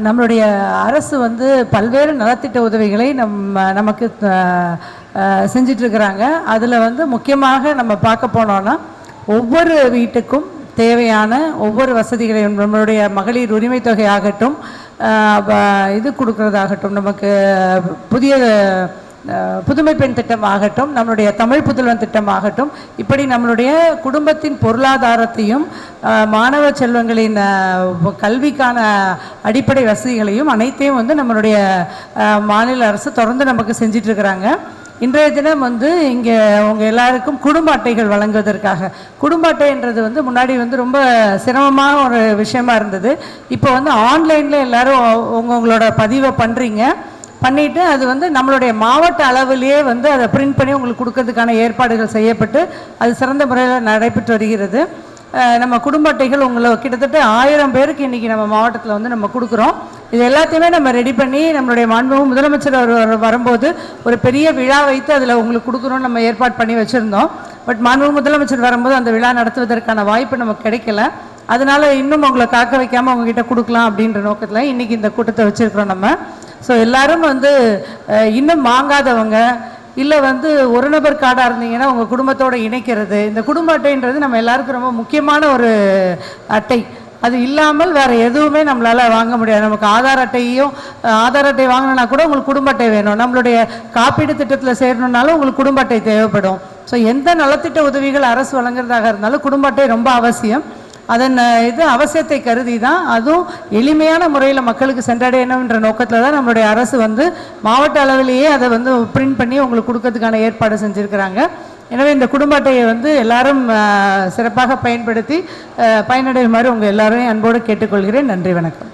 நம்மளுடைய அரசு வந்து பல்வேறு நலத்திட்ட உதவிகளை நம்ம நமக்கு செஞ்சிட்ருக்கிறாங்க அதில் வந்து முக்கியமாக நம்ம பார்க்க போனோன்னா ஒவ்வொரு வீட்டுக்கும் தேவையான ஒவ்வொரு வசதிகளையும் நம்மளுடைய மகளிர் உரிமை தொகை ஆகட்டும் இது கொடுக்கறதாகட்டும் நமக்கு புதிய புதுமை பெண் திட்டம் ஆகட்டும் நம்மளுடைய தமிழ் புதல்வன் திட்டம் ஆகட்டும் இப்படி நம்மளுடைய குடும்பத்தின் பொருளாதாரத்தையும் மாணவ செல்வங்களின் கல்விக்கான அடிப்படை வசதிகளையும் அனைத்தையும் வந்து நம்மளுடைய மாநில அரசு தொடர்ந்து நமக்கு செஞ்சிட்ருக்கிறாங்க இன்றைய தினம் வந்து இங்கே உங்கள் எல்லாருக்கும் குடும்ப அட்டைகள் வழங்குவதற்காக. குடும்ப அட்டைன்றது வந்து முன்னாடி வந்து ரொம்ப சிரமமான ஒரு விஷயமா இருந்தது. இப்போ வந்து ஆன்லைனில் எல்லாரும் உங்களோட பதிவை பண்ணுறீங்க பண்ணிட்டு அது வந்து நம்மளுடைய மாவட்ட அளவிலேயே வந்து அதை பிரிண்ட் பண்ணி உங்களுக்கு கொடுக்கறதுக்கான ஏற்பாடுகள் செய்யப்பட்டு அது சிறந்த முறையில் நடைபெற்று வருகிறது. நம்ம குடும்ப அட்டைகள் உங்களை கிட்டத்தட்ட ஆயிரம் பேருக்கு இன்றைக்கி நம்ம மாவட்டத்தில் வந்து நம்ம கொடுக்குறோம். இது எல்லாத்தையுமே நம்ம ரெடி பண்ணி நம்மளுடைய மாண்புமிகு முதலமைச்சர் அவர் வர- வரும்போது ஒரு பெரிய விழா வைத்து அதில் உங்களுக்கு கொடுக்கணும்னு நம்ம ஏற்பாடு பண்ணி வச்சுருந்தோம். பட் மாண்புமிகு முதலமைச்சர் வரும்போது அந்த விழா நடத்துவதற்கான வாய்ப்பு நமக்கு கிடைக்கல. அதனால் இன்னும் உங்களை காக்க வைக்காமல் உங்ககிட்ட கொடுக்கலாம் அப்படின்ற நோக்கத்தில் இன்னைக்கு இந்த கூட்டத்தை வச்சுருக்கிறோம் நம்ம. ஸோ எல்லாரும் வந்து இன்னும் வாங்காதவங்க இல்லை வந்து ஒரு நபர் கார்டாக இருந்தீங்கன்னா உங்கள் குடும்பத்தோடு இணைக்கிறது. இந்த குடும்ப அட்டைன்றது நம்ம எல்லாருக்கும் ரொம்ப முக்கியமான ஒரு அட்டை. அது இல்லாமல் வேறு எதுவுமே நம்மளால் வாங்க முடியாது. நமக்கு ஆதார் அட்டையும் ஆதார் அட்டை வாங்கினா கூட உங்களுக்கு குடும்ப அட்டை வேணும். நம்மளுடைய காப்பீடு திட்டத்தில் சேரணுன்னாலும் உங்களுக்கு குடும்ப அட்டை தேவைப்படும். ஸோ எந்த நலத்திட்ட உதவிகள் அரசு வழங்குறதாக இருந்தாலும் குடும்ப அட்டை ரொம்ப அவசியம். அதன் இது அவசியத்தை கருதி தான் அதுவும் எளிமையான முறையில் மக்களுக்கு சென்றடையணுன்ற நோக்கத்தில் தான் நம்மளுடைய அரசு வந்து மாவட்ட அளவிலேயே அதை வந்து பிரிண்ட் பண்ணி உங்களுக்கு கொடுக்கறதுக்கான ஏற்பாடு செஞ்சுருக்கிறாங்க. எனவே இந்த குடும்ப அட்டையை வந்து எல்லாரும் சிறப்பாக பயன்படுத்தி பயனடையுமாறு உங்கள் எல்லாரையும் அன்போடு கேட்டுக்கொள்கிறேன். நன்றி வணக்கம்.